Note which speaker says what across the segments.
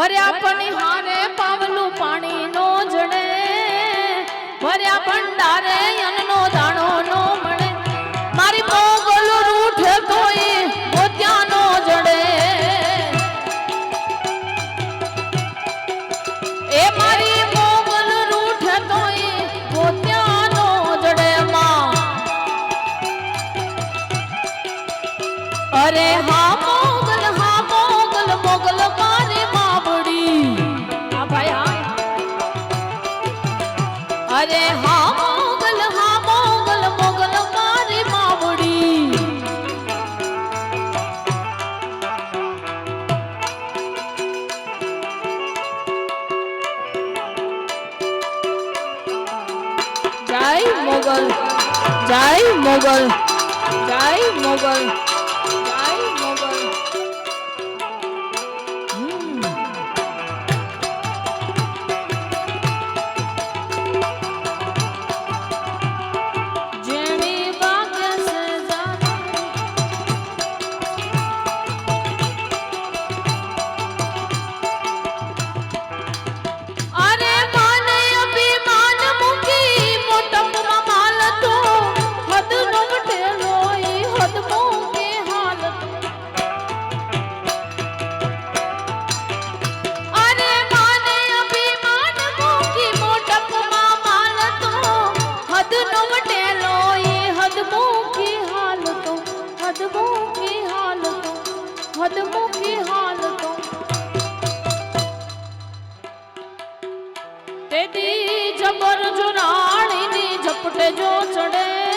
Speaker 1: ભર્યા પણ હારે પાવલું પાણી નો જડે. ભર્યા ભંડારે અન્નનો દાણો નો મળે. મારી મોગલ રૂઠે તોય મોત્યાનો જડે. એ મારી મોગલ રૂઠે તોય મોત્યાનો જડે માં. અરે હા মোগল জয় মোগল જબર જો રાણીની ઝપટે જો ચડે.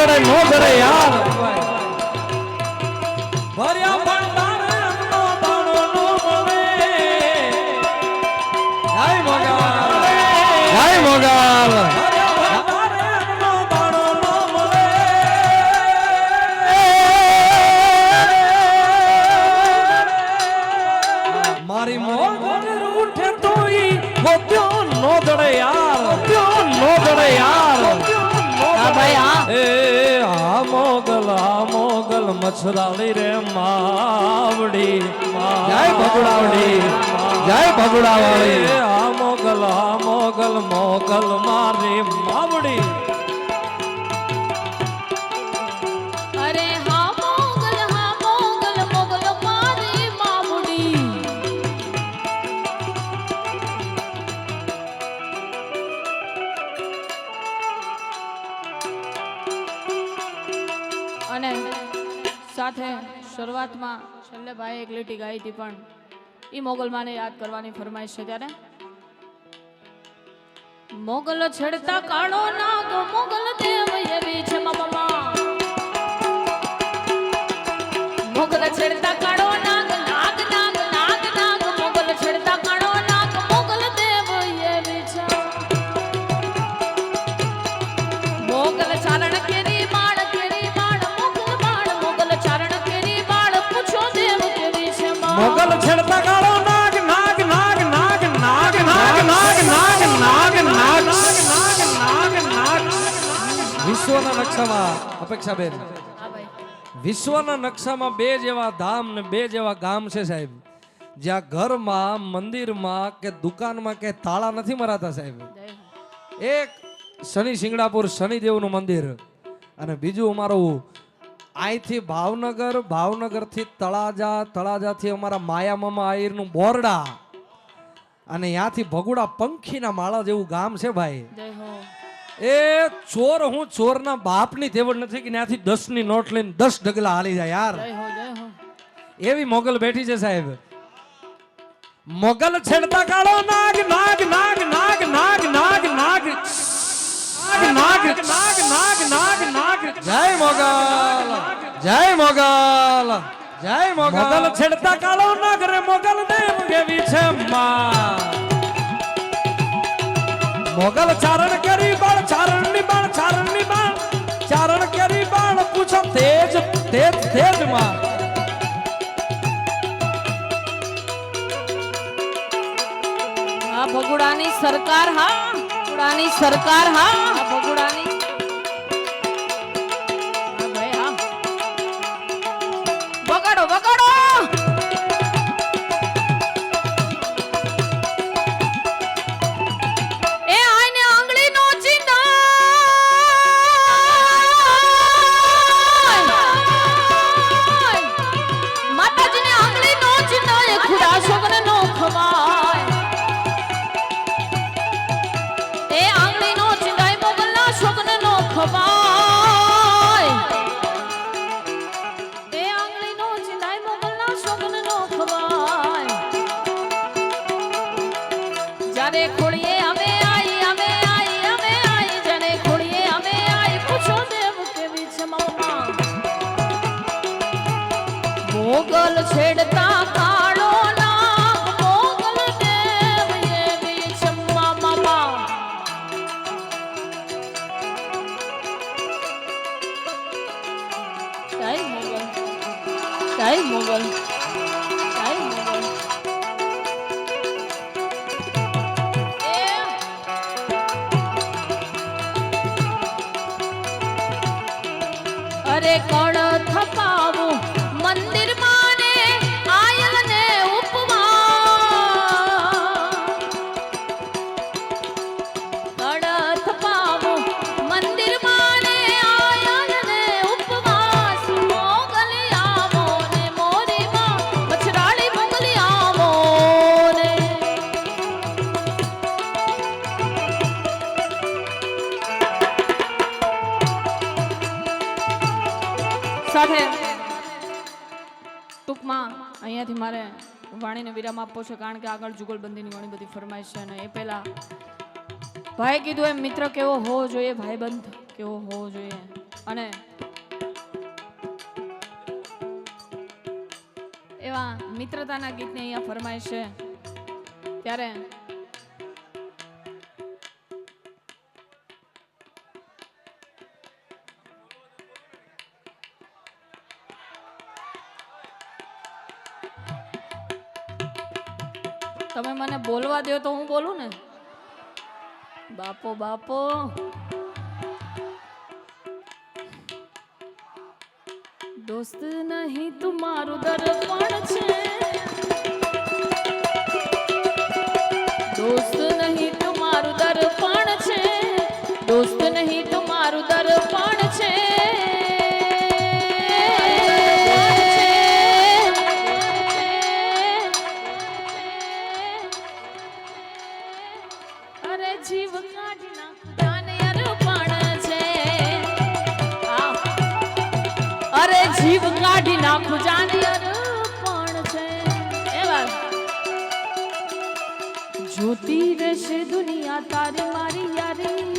Speaker 2: ચડે નો ચડે યાર. ભર્યા ભંડાર અન્નનો દાણો નો મળે. જય મોગલ જય મોગલ આ મોગલ આ મોગલ મચ્છરાળી રે માવડી જય ભગુડાવડી જય ભગુડાવાળી આ મોગલ આ મોગલ મોગલ મારી માવડી.
Speaker 1: છેલ્લે ભાઈ એક લીટી ગાઈ હતી પણ એ મોગલમાને યાદ કરવાની ફરમાઈશ છે ત્યારે. મોગલ છેડતા કાળો નાગ, મોગલ દેવ એવી છે મમમા મોગલ છેડતા કાળો નાગ નાગ
Speaker 2: વિશ્વના નકશામાં
Speaker 1: અપેક્ષા બેન
Speaker 2: વિશ્વના નકશામાં બે જેવા ધામ ને બે જેવા ગામ છે સાહેબ જ્યાં ઘરમાં મંદિરમાં કે દુકાનમાં કે તાળા નથી મરાતા સાહેબ એક શનિ શિંગડાપુર શનિદેવનું મંદિર અને બીજું અમારું અહીંથી ભાવનગર, ભાવનગરથી તળાજા, તળાજાથી અમારા માયામામા આહિરનું બોરડા અને ત્યાંથી ભગુડા પંખીના માળા જેવું ગામ છે ભાઈ એ ચોર હું ચોરના બાપની તેવડ નથી કે ત્યાંથી દસની નોટ લઈને દસ ડગલા હાલી જાય યાર એવી મોગલ બેઠી છે સાહેબ મોગલ છેડતા કાળો નાગ નાગ નાગ નાગ નાગ નાગ નાગ નાગ નાગ નાગ નાગ નાગ જય મોગલ જય મોગલ જય મોગલ. છેડતા કાળો નાગ રે મોગલ દેવ કેવી છે માં? મોગલ ચારણ કરી બાળ ચારણની બાળ ચારણની બાળ ચારણ કરી બાળ પૂછો તેજ તેજ તેજમાં.
Speaker 1: આ ભગુડાની સરકાર હા ભગુડાની સરકાર હા. સાહેબ મોગલ. સાહેબ મોગલ. અરે કણ થપાવું મંદિરમાં? અહીંયાથી મારે વાણીને વિરામ આપવો છે કારણ કે આગળ જુગલબંધીની ઘણી બધી ફરમાઈશ છે અને એ પહેલા ભાઈ કીધું એમ, મિત્ર કેવો હોવો જોઈએ? ભાઈબંધ કેવો હોવો જોઈએ? અને એવા મિત્રતાના ગીતને અહીંયા ફરમાય છે. ત્યારે મને બોલવા દો તો હું બોલું ને? બાપો બાપો. દોસ્ત નહીં તું મારું દર્પણ છે. દોસ્ત નહીં તું મારું દર્પણ છે. દોસ્ત નહીં તું મારું દર્પણ અરે જીવ કાઢી નાખું જાને અર્પણ છે. એવા જોતી રહેશે દુનિયા તારી મારી યારી.